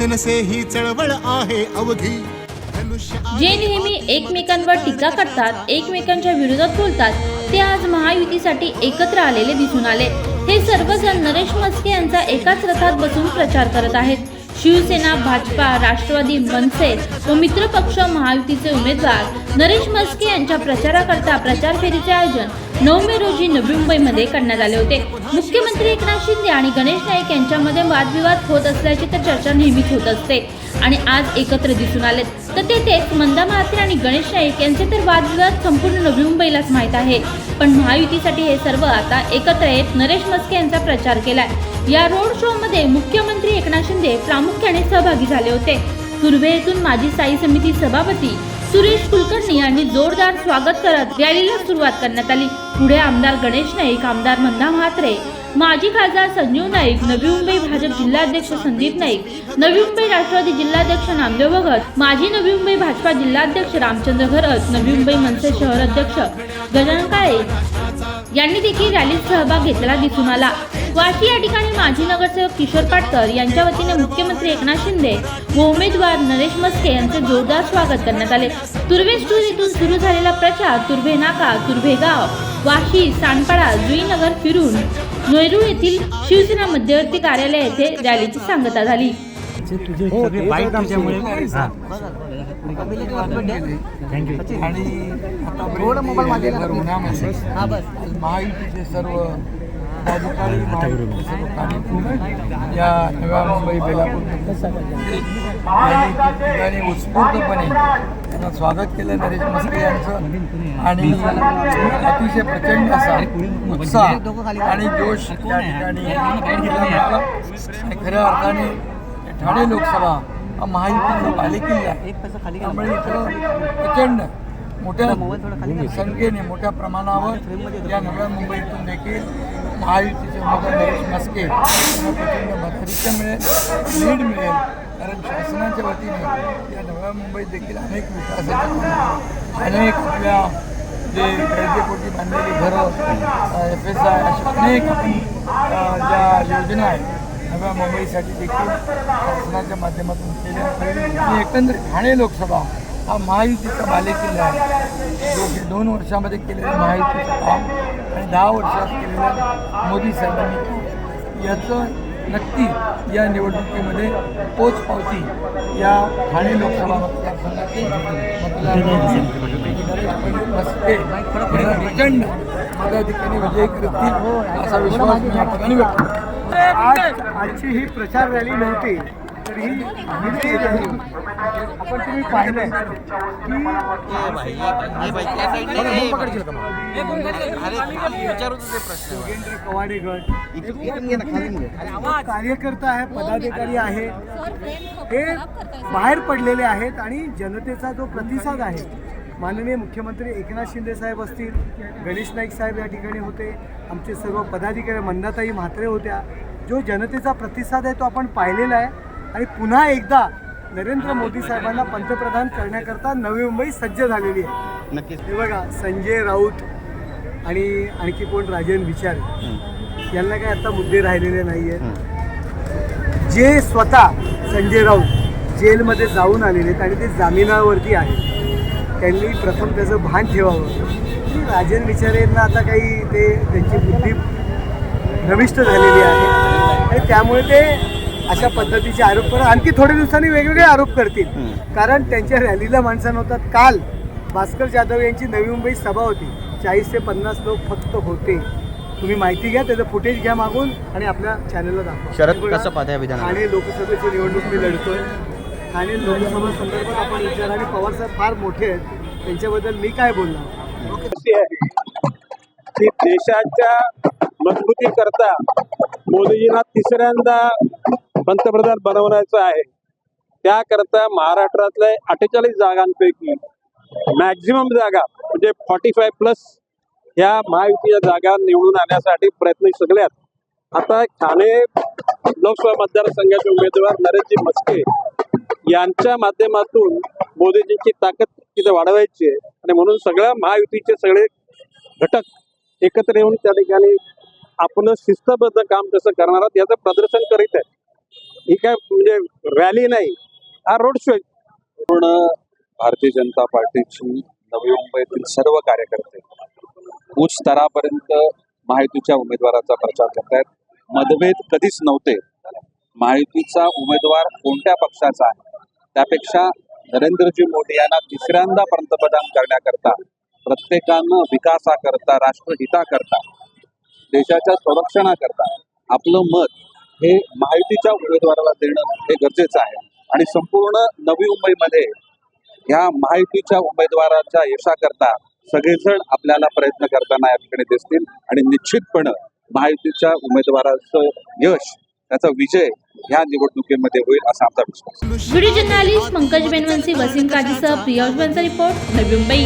हा पक्ष नसे ही चळवळ आहे अवघी जे नेहमी एकमेकांवर टीका करतात एकमेकांच्या विरोधात बोलतात ते आज महायुतीसाठी एकत्र आलेले दिसून आले. हे सर्वजण नरेश मस्के यांचा एकाच रथात बसून प्रचार करत आहेत. शिवसेना भाजपा राष्ट्रवादी मनसे व मित्रपक्ष महायुतीचे उमेदवार नरेश मस्के यांच्या प्रचाराकरता प्रचार फेरीचे आयोजन नऊ मे रोजी नवी मुंबईमध्ये करण्यात आले होते. मुख्यमंत्री एकनाथ शिंदे आणि गणेश नाईक यांच्यामध्ये वादविवाद होत असल्याची तर चर्चा नेहमीच होत असते. आणि आज एकत्र दिसून आलेत. तर तेथेच मंदा महात्रे आणि गणेश नाईक यांचे तर वादविवाद संपूर्ण नवी मुंबईलाच माहीत आहे. पण महायुतीसाठी हे सर्व आता एकत्र येत नरेश मस्के यांचा प्रचार केलाय. या रोड शो मध्ये मुख्यमंत्री एकनाथ शिंदे प्रामुख्याने सहभागी झाले होते. तुर्भे येथून माजी स्थायी समिती सभापती सुरेश कुलकर्णी यांनी जोरदार स्वागत करत रॅलीला सुरुवात करण्यात आली. पुढे आमदार गणेश नाईक आमदार मंदा म्हात्रे माजी खासदार संजीव नाईक नवी मुंबई भाजप जिल्हाध्यक्ष संदीप नाईक नवी मुंबई राष्ट्रवादी जिल्हाध्यक्ष नामदेव भगत माजी नवी मुंबई भाजपा जिल्हाध्यक्ष रामचंद्र घरत नवी मुंबई मनसे शहर अध्यक्ष गजानन काळे यांनी देखील रॅलीत सहभाग घेतलेला दिसून आला. वाशी या ठिकाणी माजी नगरसेवक किशोर पाटकर यांच्या वतीने मुख्यमंत्री एकनाथ शिंदे व उमेदवार नरेश मस्के यांचे जोरदार स्वागत करण्यात आले. तुर्वे स्टूर येथून सुरू झालेला प्रचार तुर्भे नाका तुर्भे गाव. वाशी सांडपाडा जुईनगर फिरून नेरूळ येथील शिवसेना मध्यवर्ती कार्यालय येथे रॅलीची सांगता झाली. हो ते वाईट तुझ्यामुळे. हां. आणि आता थोडं मोबाईल उन्हामध्ये आज महायुतीचे सर्व या नव्या मुंबई बेलापूर उत्स्फूर्तपणे त्यांना स्वागत केलं नरेश मस्के यांचं आणि अतिशय प्रचंड असा उत्साह आणि जोश ठिकाणी. आणि खऱ्या अर्थाने ठाणे लोकसभा हा महायुतीचा बालेकिल्ला आहे त्यामुळे इथं प्रचंड मोठ्या संख्येने मोठ्या प्रमाणावर या नव्या मुंबईतून देखील महायुतीचे उमेदवार नरेश मस्के यांना प्रचंड मताधिक्य मिळेल लीड मिळेल कारण शासनाच्या वतीने या नव्या मुंबईत देखील अनेक विकास अनेक आपल्या जे गरजेपोटी बांधलेली घरं एफ एस आय अशा अनेक आपण ज्या योजना आहेत नव्या मुंबईसाठी देखील शासनाच्या माध्यमातून केल्या. आणि एकंदरीत ठाणे लोकसभा हा महायुतीचा बालेकिल्ला आहे. जो की दोन वर्षामध्ये केलेलं महायुतीचं काम आणि दहा वर्षात केलेलं मोदी साहेबांनी याचं नक्की या निवडणुकीमध्ये पोच पावती या ठाणे लोकसभा मतदारसंघाचे मतदार प्रचंड मताधिकाने विजयी करतील असा विश्वास या ठिकाणी व्यक्त आज आजची ही प्रचार रॅली नव्हती. तर ही. आपण तुम्ही पाहिलंय योगेंद्र कवाडे गट कार्यकर्ता आहे पदाधिकारी आहे. हे बाहेर पडलेले आहेत आणि जनतेचा जो प्रतिसाद आहे माननीय मुख्यमंत्री एकनाथ शिंदे साहेब असतील गणेश नाईक साहेब या ठिकाणी होते आमचे सर्व पदाधिकारी मंदाताई म्हात्रे होत्या जो जनतेचा प्रतिसाद आहे तो आपण पाहिलेला आहे. आणि पुन्हा एकदा नरेंद्र मोदी साहेबांना पंतप्रधान करण्याकरता नवी मुंबई सज्ज झालेली आहे. नक्कीच. हे बघा संजय राऊत आणि आणखी कोण? राजन विचारे. यांना काय आता मुद्दे राहिलेले नाही आहेत जे स्वतः संजय राऊत जेलमध्ये जाऊन आलेले आहेत आणि ते जामिनावरती आहेत त्यांनी प्रथम त्याचं भान ठेवावं. की राजन विचारेंना आता काही ते त्यांची बुद्धी नविष्ट झालेली आहे. आणि त्यामुळे ते अशा पद्धतीचे आरोप करत आणखी थोड्या दिवसांनी वेगवेगळे आरोप करतील. कारण त्यांच्या रॅलीला माणसं नव्हतात. काल भास्कर जाधव यांची नवी मुंबईत सभा होती. चाळीस ते पन्नास लोक फक्त होते. तुम्ही माहिती घ्या त्याचं फुटेज घ्या मागून आणि आपल्या चॅनलला दाखवा. शरद हे कसं पाहता? ठाणे लोकसभेची निवडणूक मी लढतोय. ठाणे लोकसभा संदर्भात आपण विचार आणि पवार साहेब फार मोठे आहेत. त्यांच्याबद्दल मी काय बोलणार? की देशाच्या मजबूतीकरता मोदीजींना तिसऱ्यांदा पंतप्रधान बनवण्याचं आहे. त्याकरता महाराष्ट्रातल्या अठ्ठेचाळीस जागांपैकी मॅक्झिमम जागा म्हणजे फॉर्टी फाय प्लस ह्या महायुतीच्या जागा निवडून आणण्यासाठी प्रयत्न सगळ्यात. आता ठाणे लोकसभा मतदारसंघाचे उमेदवार नरेशजी मस्के यांच्या माध्यमातून मोदीजींची ताकद तिथे वाढवायची आहे. आणि म्हणून सगळ्या महायुतीचे सगळे घटक एकत्र येऊन त्या ठिकाणी आपण शिस्तबद्ध काम कसं करणार आहात याचं प्रदर्शन करीत आहे ही काय म्हणजे रॅली नाही. हा रोड शो पण पूर्ण भारतीय जनता पार्टीची नवी मुंबईतील सर्व कार्यकर्ते उच्च स्तरापर्यंत महायुतीच्या उमेदवाराचा प्रचार करतायत. मतभेद कधीच नव्हते. महायुतीचा उमेदवार कोणत्या पक्षाचा आहे? त्यापेक्षा नरेंद्रजी मोदी यांना तिसऱ्यांदा पंतप्रधान करण्याकरता प्रत्येकानं विकासाकरता राष्ट्रहिताकरता देशाच्या संरक्षणाकरता आपलं मत हे महायुतीच्या उमेदवाराला देणं हे गरजेचं आहे. आणि संपूर्ण नवी मुंबईमध्ये ह्या महायुतीच्या उमेदवाराच्या यशाकरता सगळेजण आपल्याला प्रयत्न करताना या ठिकाणी दिसतील. आणि निश्चितपणे महायुतीच्या उमेदवाराचं यश त्याचा विजय ह्या निवडणुकीमध्ये होईल असा आमचा विश्वास व्हिडिओ जर्नालिस्ट पंकज बेनवंशी वसीम काजीसह प्रियांश रिपोर्ट नवी मुंबई.